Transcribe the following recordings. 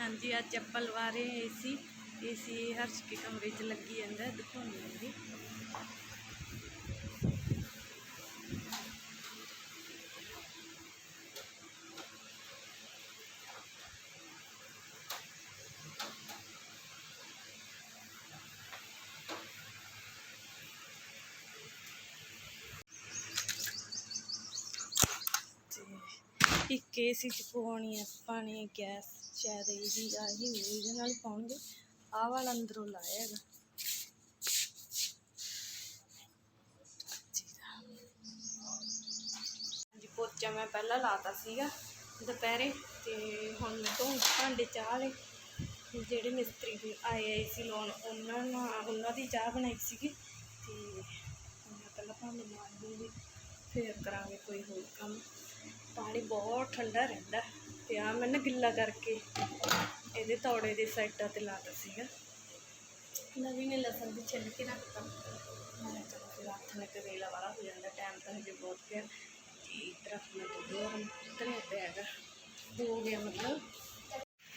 ਹਾਂਜੀ ਅੱਜ ਚੱਪਲ ਵਾਰੇ ਏਸੀ ਏਸੀ ਹਰਸ਼ ਕੇ ਕਮਰੇ 'ਚ ਲੱਗੀ ਜਾਂਦਾ ਹੈ, ਦਿਖਾਉਂਦੀ ਹਾਂ ਜੀ ਤੇ ਇੱਕ ਏਸੀ ਚ ਪਵਾਉਣੀ ਆ, ਪਾਣੀ, ਗੈਸ ਸ਼ਾਇਦ ਇਹਦੀ ਆਹੀ ਇਹਦੇ ਨਾਲ ਪਾਉਣਗੇ। ਆਹ ਵਾਲਾ ਅੰਦਰੋਂ ਲਾਇਆ ਹੈਗਾ। ਜੀ ਪੋਚਾ ਮੈਂ ਪਹਿਲਾਂ ਲਾਤਾ ਸੀਗਾ ਦੁਪਹਿਰੇ ਤੇ ਹੁਣ ਮੈਂ ਭਾਂਡੇ ਚਾਹ ਲਏ ਜਿਹੜੇ ਮਿਸਤਰੀ ਆਏ ਆਏ ਸੀ ਲਾਉਣ, ਉਹਨਾਂ ਨਾਲ, ਉਹਨਾਂ ਦੀ ਚਾਹ ਬਣਾਈ ਸੀਗੀ। ਤੇ ਮੈਂ ਪਹਿਲਾਂ ਭਾਂਡੇ ਮਾਰ ਦੂੰਗੀ ਫਿਰ ਕਰਾਂਗੇ ਕੋਈ ਹੋਰ ਕੰਮ। ਪਾਣੀ ਬਹੁਤ ਠੰਡਾ ਰਹਿੰਦਾ ਤੇ ਆ ਮੈਂ ਨਾ ਗਿੱਲਾ ਕਰਕੇ ਇਹਦੇ ਤੌੜੇ ਦੇ ਸਾਈਡਾਂ ਤੇ ਲਾਤਾ ਸੀਗਾ। ਨਵੀਂ ਨੇ ਲਸਣ ਵੀ ਛਿੱਲ ਕੇ ਰੱਖਤਾ। ਮੈਂ ਕਿਹਾ ਚਲੋ ਫਿਰ ਹੱਥ ਨੇ ਕਰੇਲਾ ਵਾਲਾ ਹੋ ਜਾਂਦਾ ਟਾਈਮ ਤਾਂ ਹਜੇ ਬਹੁਤ ਪਿਆ। ਤੇ ਇੱਧਰ ਆਪਣਾ ਦੁੱਧ ਗਰਮ ਧਰਿਆ ਪਿਆ ਹੈਗਾ। ਹੋ ਗਿਆ ਮਤਲਬ।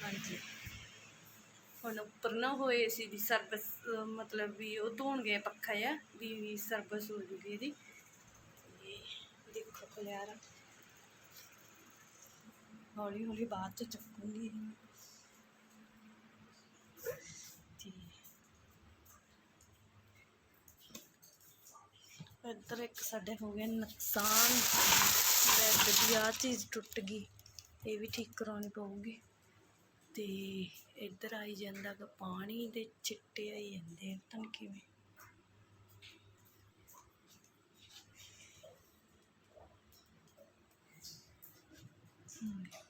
ਹਾਂਜੀ। ਹੁਣ ਉੱਪਰ ਨਾ ਹੋਏ ਸੀ ਦੀ ਸਰਵਿਸ ਮਤਲਬ ਵੀ ਉਹ ਧੋਣ ਗਏ ਪੱਖਾ ਆ ਵੀ ਸਰਵਿਸ ਹੋ ਜੂਗੀ ਇਹਦੀ। ਤੇ ਦੇਖੋ ਖਲਿਆਰਾ ਹੌਲੀ ਹੌਲੀ ਬਾਅਦ ਚ ਚੱਕੂਗੀ। ਤੇ ਇੱਧਰ ਇੱਕ ਸਾਡੇ ਹੋ ਗਿਆ ਨੁਕਸਾਨ। ਬੈੱਡ ਦੀ ਆ ਚੀਜ਼ ਟੁੱਟ ਗਈ। ਇਹ ਵੀ ਠੀਕ ਕਰਾਉਣੀ ਪਊਗੀ। ਤੇ ਇੱਧਰ ਆਈ ਜਾਂਦਾ ਗਾ ਪਾਣੀ ਦੇ ਚਿੱਟੇ ਆਈ ਜਾਂਦੇ ਤਾਂ ਕਿਵੇਂ। ਹਮ।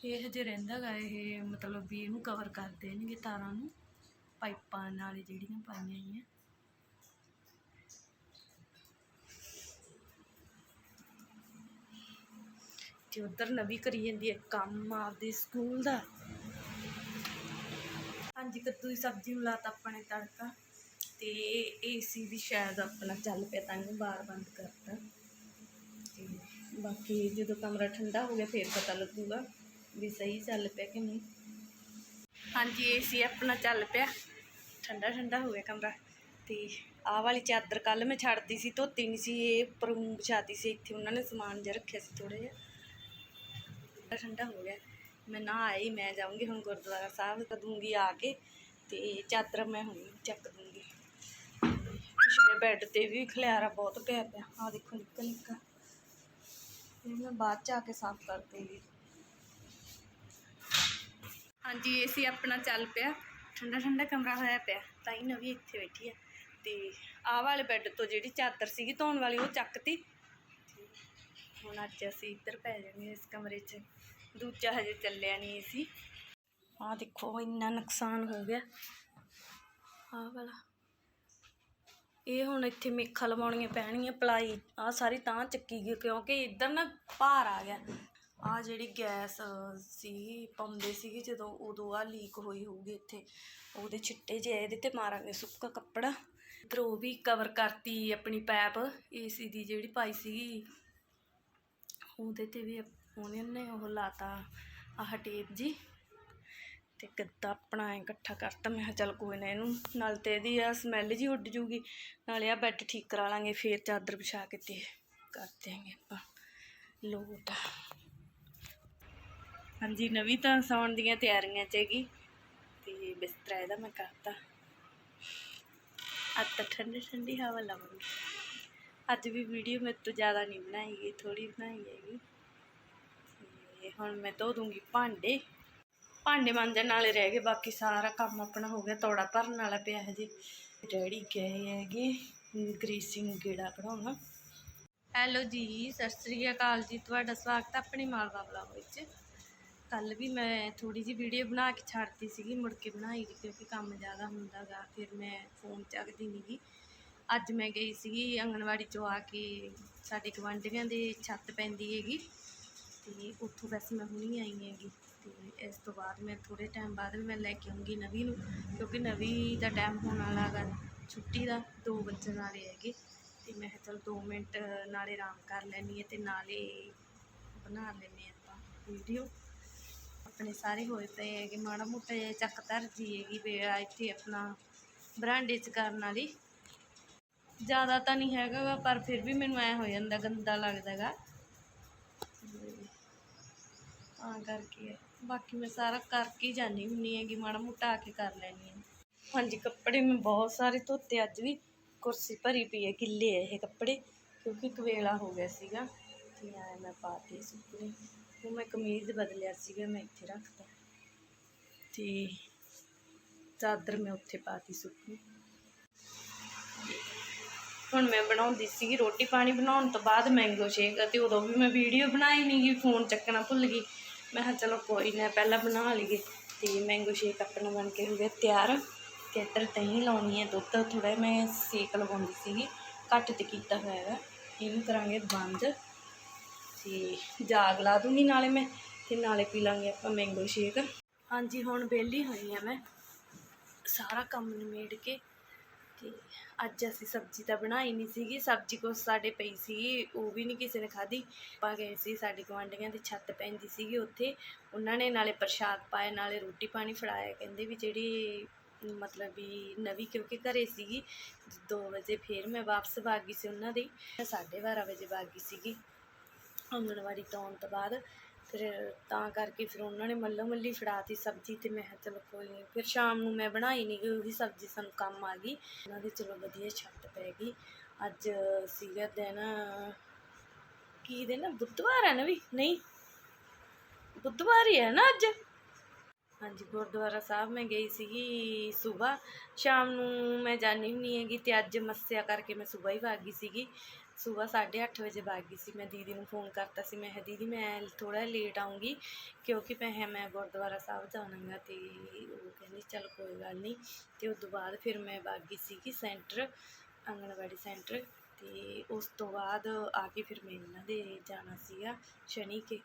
ਇਹ ਹਜੇ ਰਹਿੰਦਾ ਗਾ ਇਹ, ਮਤਲਬ ਵੀ ਇਹਨੂੰ ਕਵਰ ਕਰ ਦੇਣਗੇ ਤਾਰਾਂ ਨੂੰ। ਪਾਈਪਾਂ ਨਾਲ ਜਿਹੜੀਆਂ ਪਾਈਆਂ ਹੋਈਆਂ ਤੇ ਉਧਰ ਨਵੀਂ ਕਰੀ ਜਾਂਦੀ ਹੈ ਕੰਮ ਆਪਦੇ ਸਕੂਲ ਦਾ। ਹਾਂਜੀ, ਕੱਦੂ ਦੀ ਸਬਜ਼ੀ ਨੂੰ ਲਾਤਾ ਆਪਣੇ ਤੜਕਾ। ਤੇ ਏਸੀ ਵੀ ਸ਼ਾਇਦ ਆਪਣਾ ਚੱਲ ਪਿਆ ਤਾਂ ਇਹਨੂੰ ਬਾਰ ਬੰਦ ਕਰਤਾ। ਤੇ ਬਾਕੀ ਜਦੋਂ ਕਮਰਾ ਠੰਡਾ ਹੋ ਗਿਆ, ਫਿਰ ਪਤਾ ਲੱਗੂਗਾ। ਵੀ ਸਹੀ ਚੱਲ ਪਿਆ ਕਿ ਨਹੀਂ? ਹਾਂਜੀ ਏਸੀ ਆਪਣਾ ਚੱਲ ਪਿਆ। ਠੰਡਾ ਠੰਡਾ ਹੋ ਗਿਆ ਕਮਰਾ। ਤੇ ਆਹ ਵਾਲੀ ਚਾਦਰ ਕੱਲ ਮੈਂ ਛੱਡਤੀ ਸੀ, ਧੋਤੀ ਨਹੀਂ ਸੀ, ਇਹ ਉੱਪਰ ਵਿਛਾਤੀ ਸੀ, ਇੱਥੇ ਉਹਨਾਂ ਨੇ ਸਮਾਨ ਜਿਹਾ ਰੱਖਿਆ ਸੀ ਥੋੜਾ ਜਿਹਾ। ਠੰਡਾ ਠੰਡਾ ਹੋ ਗਿਆ। ਮੈਂ ਨਾ ਆਈ ਮੈਂ ਜਾਊਂਗੀ ਹੁਣ ਗੁਰਦੁਆਰਾ ਸਾਹਿਬ ਕਦੂੰਗੀ ਆ ਕੇ ਤੇ ਚਾਦਰ ਮੈਂ ਹੁਣ ਚੱਕ ਦੂੰਗੀ ਪਿਛਲੇ ਬੈੱਡ ਤੇ ਵੀ ਖਲਿਆਰਾ ਬਹੁਤ ਪਿਆ ਪਿਆ। ਆ ਦੇਖੋ ਨਿੱਕਾ ਨਿੱਕਾ। ਇਹ ਮੈਂ ਬਾਅਦ ਚ ਆ ਕੇ ਸਾਫ਼ ਕਰ ਦੂੰਗੀ ਹਾਂਜੀ ਏਸੀ ਆਪਣਾ ਚੱਲ ਪਿਆ। ਠੰਡਾ ਠੰਡਾ ਕਮਰਾ ਹੋਇਆ ਪਿਆ। ਤਾਂ ਹੀ ਨਵੀਂ ਇੱਥੇ ਬੈਠੀ ਆ। ਤੇ ਆਹ ਵਾਲੇ ਬੈੱਡ ਤੋਂ ਜਿਹੜੀ ਚਾਦਰ ਸੀਗੀ ਧੋਣ ਵਾਲੀ, ਉਹ ਚੱਕਤੀ। ਤੇ ਹੁਣ ਅੱਜ ਅਸੀਂ ਇੱਧਰ ਪੈ ਜਾਵਾਂਗੇ ਇਸ ਕਮਰੇ 'ਚ। ਦੂਜਾ ਹਜੇ ਚੱਲਿਆ ਨਹੀਂ ਏਸੀ ਆਹ ਦੇਖੋ, ਇੰਨਾ ਨੁਕਸਾਨ ਹੋ ਗਿਆ। ਆਹ ਵਾਲਾ। ਇਹ ਹੁਣ ਇੱਥੇ ਮੇਖਾਂ ਲਵਾਉਣੀਆਂ ਪੈਣਗੀਆਂ, ਪਲਾਈ ਆਹ ਸਾਰੀ ਤਾਂ ਚੱਕੀ ਗਈ ਕਿਉਂਕਿ ਇੱਧਰ ਨਾ ਭਾਰ ਆ ਗਿਆ। ਆ ਜਿਹੜੀ ਗੈਸ ਸੀਗੀ ਪਾਉਂਦੇ ਸੀਗੇ ਜਦੋਂ ਉਦੋਂ ਆ ਲੀਕ ਹੋਈ ਹੋਊਗੀ ਇੱਥੇ। ਉਹਦੇ ਛਿੱਟੇ ਜਿਹੇ ਇਹਦੇ ਤੇ ਮਾਰਾਂਗੇ ਸੁੱਕਾ ਕੱਪੜਾ। ਇੱਧਰ ਉਹ ਵੀ ਕਵਰ ਕਰਤੀ ਆਪਣੀ ਪੈਪ ਏਸੀ ਦੀ ਜਿਹੜੀ ਪਾਈ ਸੀਗੀ। ਉਹਦੇ ਤੇ ਵੀ ਉਹਨੇ ਨੇ ਉਹ ਲਾਤਾ ਆਹ ਟੇਪ ਜੀ। ਤੇ ਗੱਦਾ ਆਪਣਾ ਇਕੱਠਾ ਕਰਤਾ। ਮੈਂ ਕਿਹਾ ਚੱਲ ਕੋਈ ਨਾ ਇਹਨੂੰ, ਨਾਲ ਤੇ ਇਹਦੀ ਆ ਸਮੈਲ ਜੀ ਉੱਡ ਜੂਗੀ। ਨਾਲੇ ਆ ਬੈੱਡ ਠੀਕ ਕਰਾ ਲਾਂਗੇ, ਫੇਰ ਚਾਦਰ ਵਿਛਾ ਕੇ ਤੇ ਕਰ ਦਿਆਂਗੇ ਆਪਾਂ। ਲੋਟ ਹਾਂਜੀ, ਨਵੀਂ ਤਾਂ ਸੌਣ ਦੀਆਂ ਤਿਆਰੀਆਂ ਚ ਹੈਗੀ। ਤੇ ਬਿਸਤਰਾ ਇਹਦਾ ਮੈਂ ਕਰਤਾ। ਅੱਜ ਤਾਂ ਠੰਡੀ ਠੰਡੀ ਹਵਾ ਲਵਾਂਗੀ। ਅੱਜ ਵੀ ਵੀਡੀਓ ਮੇਰੇ ਤੋਂ ਜ਼ਿਆਦਾ ਨਹੀਂ ਬਣਾਈ ਗਈ ਥੋੜੀ ਬਣਾਈ ਹੈਗੀ। ਤੇ ਹੁਣ ਮੈਂ ਧੋ ਦੂੰਗੀ ਭਾਂਡੇ। ਭਾਂਡੇ ਮਾਂਜਣ ਵਾਲੇ ਰਹਿ ਗਏ, ਬਾਕੀ ਸਾਰਾ ਕੰਮ ਆਪਣਾ ਹੋ ਗਿਆ, ਤੋੜਾ ਭਰਨ ਵਾਲਾ ਪਿਆ ਹੈ ਜੀ ਡੈਡੀ ਗਏ ਹੈਗੇ, ਗ੍ਰੀਸਿੰਗ ਗੇੜਾ ਕਢਾਉਣਾ। ਹੈਲੋ ਜੀ, ਸਤਿ ਸ੍ਰੀ ਅਕਾਲ ਜੀ, ਤੁਹਾਡਾ ਸਵਾਗਤ ਹੈ ਆਪਣੀ ਮਾਲਵਾ ਵਲੌਗ ਵਿੱਚ। ਕੱਲ ਵੀ ਮੈਂ ਥੋੜੀ ਜਿਹੀ ਵੀਡੀਓ ਬਣਾ ਕੇ ਛੱਡਤੀ ਸੀਗੀ, ਮੁੜ ਕੇ ਬਣਾਈ ਕਿਉਂਕਿ ਕੰਮ ਜ਼ਿਆਦਾ ਹੁੰਦਾ ਗਾ ਫਿਰ ਮੈਂ ਫੋਨ ਚੱਕਦੀ ਨਹੀਂ ਗੀ। ਅੱਜ ਮੈਂ ਗਈ ਸੀਗੀ ਆਂਗਣਵਾੜੀ ਚੋਂ ਆ ਕੇ, ਸਾਡੇ ਗਵਾਂਢੀਆਂ ਦੇ ਛੱਤ ਪੈਂਦੀ ਹੈਗੀ, ਤੇ ਉੱਥੋਂ ਵੈਸੇ ਮੈਂ ਹੁਣੀ ਆਈ ਹੈਗੀ, ਤੇ ਇਸ ਤੋਂ ਬਾਅਦ ਮੈਂ ਥੋੜੇ ਟਾਈਮ ਬਾਅਦ ਵੀ ਮੈਂ ਲੈ ਕੇ ਆਉਂਗੀ ਨਵੀਂ ਨੂੰ, ਕਿਉਂਕਿ ਨਵੀਂ ਦਾ ਟਾਈਮ ਹੋਣ ਵਾਲਾ ਗਾ ਛੁੱਟੀ ਦਾ 2 ਵਜਣ ਵਾਲੇ ਹੈਗੇ, ਤੇ ਮੈਂ ਕਿਹਾ ਚਲ 2 ਮਿੰਟ ਨਾਲੇ ਆਰਾਮ ਕਰ ਲੈਣੀ ਹੈ ਤੇ ਨਾਲੇ ਬਣਾ ਲੈਂਦੇ ਆਪਾਂ ਵੀਡੀਓ। ਆਪਣੇ ਸਾਰੇ ਹੋਏ ਪਏ ਹੈਗੇ, ਮਾੜਾ ਮੋਟਾ ਜਿਹਾ ਚੱਕ ਧਰ ਜੀ ਹੈਗੀ ਇੱਥੇ ਆਪਣਾ ਬਰਾਂਡੇ 'ਚ ਕਰਨ ਵਾਲੀ। ਜ਼ਿਆਦਾ ਤਾਂ ਨਹੀਂ ਹੈਗਾ ਪਰ ਫਿਰ ਵੀ ਮੈਨੂੰ ਐ ਹੋ ਜਾਂਦਾ, ਗੰਦਾ ਲੱਗਦਾ ਗਾ। ਕਰਕੇ ਬਾਕੀ ਮੈਂ ਸਾਰਾ ਕਰਕੇ ਹੀ ਜਾਣੀ ਹੁੰਨੀ ਹੈਗੀ, ਮਾੜਾ ਮੋਟਾ ਆ ਕੇ ਕਰ ਲੈਣੀ ਹੈ। ਹਾਂਜੀ, ਕੱਪੜੇ ਮੈਂ ਬਹੁਤ ਸਾਰੇ ਧੋਤੇ, ਅੱਜ ਵੀ ਕੁਰਸੀ ਭਰੀ ਪਈ ਹੈ, ਗਿੱਲੇ ਹੈ ਇਹ ਕੱਪੜੇ, ਕਿਉਂਕਿ ਕਵੇਲਾ ਹੋ ਗਿਆ ਸੀਗਾ। ਤੇ ਆਏ ਮੈਂ ਪਾਤੇ ਸੁੱਕਣੇ ਉਹ ਮੈਂ ਕਮੀਜ਼ ਬਦਲਿਆ ਸੀਗਾ, ਮੈਂ ਇੱਥੇ ਰੱਖਤਾ। ਤੇ ਚਾਦਰ ਮੈਂ ਉੱਥੇ ਪਾਤੀ ਸੁੱਕਣੀ ਹੁਣ ਮੈਂ ਬਣਾਉਂਦੀ ਸੀਗੀ ਰੋਟੀ ਪਾਣੀ। ਬਣਾਉਣ ਤੋਂ ਬਾਅਦ ਮੈਂਗੋ ਸ਼ੇਕ ਅਤੇ ਉਦੋਂ ਵੀ ਮੈਂ ਵੀਡੀਓ ਬਣਾਈ ਨਹੀਂ ਫੋਨ ਚੱਕਣਾ ਭੁੱਲ ਗਈ। ਮੈਂ ਕਿਹਾ ਚਲੋ ਕੋਈ ਨਾ, ਪਹਿਲਾਂ ਬਣਾ ਲਈਏ। ਤੇ ਮੈਂਗੋ ਸ਼ੇਕ ਆਪਣਾ ਬਣ ਕੇ ਹੋ ਗਿਆ ਤਿਆਰ। ਤੇ ਇੱਧਰ ਦਹੀਂ ਲਾਉਣੀ ਹੈ ਦੁੱਧ ਥੋੜਾ ਮੈਂ ਸੇਕ ਲਵਾਉਂਦੀ ਸੀਗੀ। ਘੱਟ ਤੇ ਕੀਤਾ ਹੋਇਆ ਹੈਗਾ ਇਹਨੂੰ ਕਰਾਂਗੇ ਬੰਦ। ਤੇ ਜਾਗ ਲਾ ਦੂੰਗੀ ਨਾਲੇ ਮੈਂ ਤੇ ਨਾਲੇ ਪੀ ਲਾਂਗੇ ਆਪਾਂ ਮੈਂਗੋ ਸ਼ੇਕ ਹਾਂਜੀ, ਹੁਣ ਵਿਹਲੀ ਹੋਈ ਆ ਮੈਂ। ਸਾਰਾ ਕੰਮ ਨਿਮੇੜ ਕੇ ਤੇ ਅੱਜ ਅਸੀਂ ਸਬਜ਼ੀ ਤਾਂ ਬਣਾਈ ਨਹੀਂ ਸੀਗੀ। ਸਬਜ਼ੀ ਕੁਛ ਸਾਡੇ ਪਈ ਸੀ ਉਹ ਵੀ ਨਹੀਂ ਕਿਸੇ ਨੇ ਖਾਧੀ। ਪਾ ਗਏ ਸੀ ਸਾਡੇ ਗੁਆਂਢੀਆਂ ਦੀ ਛੱਤ ਪੈਂਦੀ ਸੀਗੀ ਉੱਥੇ। ਉਹਨਾਂ ਨੇ ਨਾਲੇ ਪ੍ਰਸ਼ਾਦ ਪਾਇਆ, ਨਾਲੇ ਰੋਟੀ ਪਾਣੀ ਫੜਾਇਆ। ਕਹਿੰਦੇ ਵੀ ਜਿਹੜੀ ਮਤਲਬ ਵੀ ਨਵੀਂ ਕਿਉਂਕਿ ਘਰੇ ਸੀਗੀ 2 ਵਜੇ ਫੇਰ ਮੈਂ ਵਾਪਸ ਵਗ ਗਈ ਸੀ ਉਹਨਾਂ ਦੀ। 12:30 ਵਜੇ ਵਗ ਸੀਗੀ। ਆਂਗਣਵਾੜੀ ਤੋਂ ਆਉਣ ਤੋਂ ਬਾਅਦ ਫਿਰ ਤਾਂ ਕਰਕੇ ਫਿਰ ਉਹਨਾਂ ਨੇ ਮੱਲੋ ਮੱਲੀ ਫੜਾਤੀ ਸਬਜ਼ੀ ਅਤੇ ਮੈਂ ਕਿਹਾ ਚਲੋ ਕੋਈ ਨਹੀਂ। ਫਿਰ ਸ਼ਾਮ ਨੂੰ ਮੈਂ ਬਣਾਈ ਨਹੀਂ ਗਈ, ਉਹੀ ਸਬਜ਼ੀ ਸਾਨੂੰ ਕੰਮ ਆ ਗਈ। ਉਹਨਾਂ ਦੀ ਚਲੋ ਵਧੀਆ ਛੱਤ ਪੈ ਗਈ। ਅੱਜ ਸੀਗਾ ਦਿਨ ਕੀ ਦਿਨ ਆ? ਬੁੱਧਵਾਰ ਹੈ ਨਾ ਵੀ, ਨਹੀਂ? ਬੁੱਧਵਾਰ ਹੀ ਹੈ ਨਾ ਅੱਜ? ਹਾਂਜੀ, ਗੁਰਦੁਆਰਾ ਸਾਹਿਬ ਮੈਂ ਗਈ ਸੀਗੀ ਸਵੇਰ। ਸ਼ਾਮ ਨੂੰ ਮੈਂ ਜਾਣੀ ਹੁੰਦੀ ਹੈਗੀ ਤੇ ਅੱਜ ਮੱਸਿਆ ਕਰਕੇ ਮੈਂ ਸਵੇਰ ਹੀ ਵਗ ਗਈ ਸੀਗੀ। ਸਵੇਰ 8:30 ਵਜੇ ਵਗ ਗਈ ਸੀ। ਮੈਂ ਦੀਦੀ ਨੂੰ ਫੋਨ ਕਰਤਾ ਸੀ। ਮੈਂ ਕਿਹਾ, ਦੀਦੀ, ਮੈਂ ਥੋੜਾ ਲੇਟ ਆਉਂਗੀ ਕਿਉਂਕਿ ਮੈਂ ਮੈਂ ਗੁਰਦੁਆਰਾ ਸਾਹਿਬ ਜਾਣਾਗਾ ਤੇ ਉਹ ਕਹਿੰਦੀ, ਚੱਲ ਕੋਈ ਗੱਲ ਨਹੀਂ ਤੇ ਉਸ ਤੋਂ ਬਾਅਦ ਫਿਰ ਮੈਂ ਵਗ ਗਈ ਸੀਗੀ ਸੈਂਟਰ ਆਂਗਣਵਾੜੀ ਸੈਂਟਰ ਤੇ ਉਸ ਤੋਂ ਬਾਅਦ ਆ ਕੇ ਫਿਰ ਮੈਂ ਇਹਨਾਂ ਦੇ ਜਾਣਾ ਸੀਗਾ ਸ਼ਨੀ ਕੇ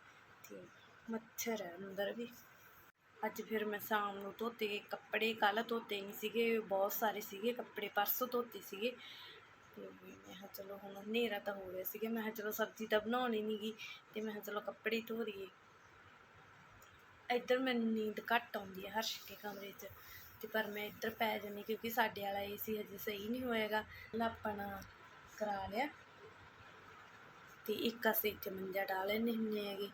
ਤੇ ਮੱਛਰ ਹੈ ਅੰਦਰ ਵੀ। ਅੱਜ ਫਿਰ ਮੈਂ ਸ਼ਾਮ ਨੂੰ ਧੋਤੇ ਕੱਪੜੇ, ਕੱਲ੍ਹ ਧੋਤੇ ਨਹੀਂ ਸੀਗੇ, ਬਹੁਤ ਸਾਰੇ ਸੀਗੇ ਕੱਪੜੇ, ਪਰਸੋਂ ਧੋਤੇ ਸੀਗੇ। ਤੇ ਮੈਂ ਕਿਹਾ ਚਲੋ ਹੁਣ ਹਨੇਰਾ ਤਾਂ ਹੋ ਗਿਆ ਸੀਗਾ। ਮੈਂ ਕਿਹਾ ਚਲੋ ਸਬਜ਼ੀ ਤਾਂ ਬਣਾਉਣੀ ਨੀ ਗੀ ਤੇ ਮੈਂ ਕਿਹਾ ਚਲੋ ਕੱਪੜੇ ਧੋ ਦਈਏ ਇੱਧਰ ਮੈਨੂੰ ਨੀਂਦ ਘੱਟ ਆਉਂਦੀ ਹੈ ਹਰਸ਼ ਕੇ ਕਮਰੇ 'ਚ। ਤੇ ਪਰ ਮੈਂ ਇੱਧਰ ਪੈ ਜਾਂਦੀ ਕਿਉਂਕਿ ਸਾਡੇ ਵਾਲਾ ਏਸੀ ਹਜੇ ਸਹੀ ਨਹੀਂ ਹੋਏਗਾ ਲਾਪਣਾ ਕਰਾ ਲਿਆ। ਤੇ ਇੱਕ ਅਸੀਂ ਇੱਥੇ ਮੰਜਾ ਡਾ ਲੈਂਦੇ ਹੁੰਦੇ ਹੈਗੇ।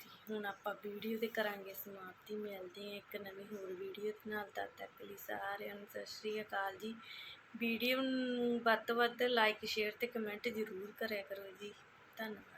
ਤੇ ਹੁਣ ਆਪਾਂ ਵੀਡੀਓ ਤੇ ਕਰਾਂਗੇ ਸਮਾਪਤੀ। ਮਿਲਦੇ ਹਾਂ ਇੱਕ ਨਵੀਂ ਹੋਰ ਵੀਡੀਓ ਦੇ ਨਾਲ। ਤਦ ਤੱਕ ਲਈ ਸਾਰਿਆਂ ਨੂੰ ਸਤਿ ਸ਼੍ਰੀ ਅਕਾਲ ਜੀ। ਵੀਡੀਓ ਨੂੰ ਵੱਧ ਤੋਂ ਵੱਧ ਲਾਈਕ ਸ਼ੇਅਰ ਅਤੇ ਕਮੈਂਟ ਜ਼ਰੂਰ ਕਰਿਆ ਕਰੋ ਜੀ। ਧੰਨਵਾਦ।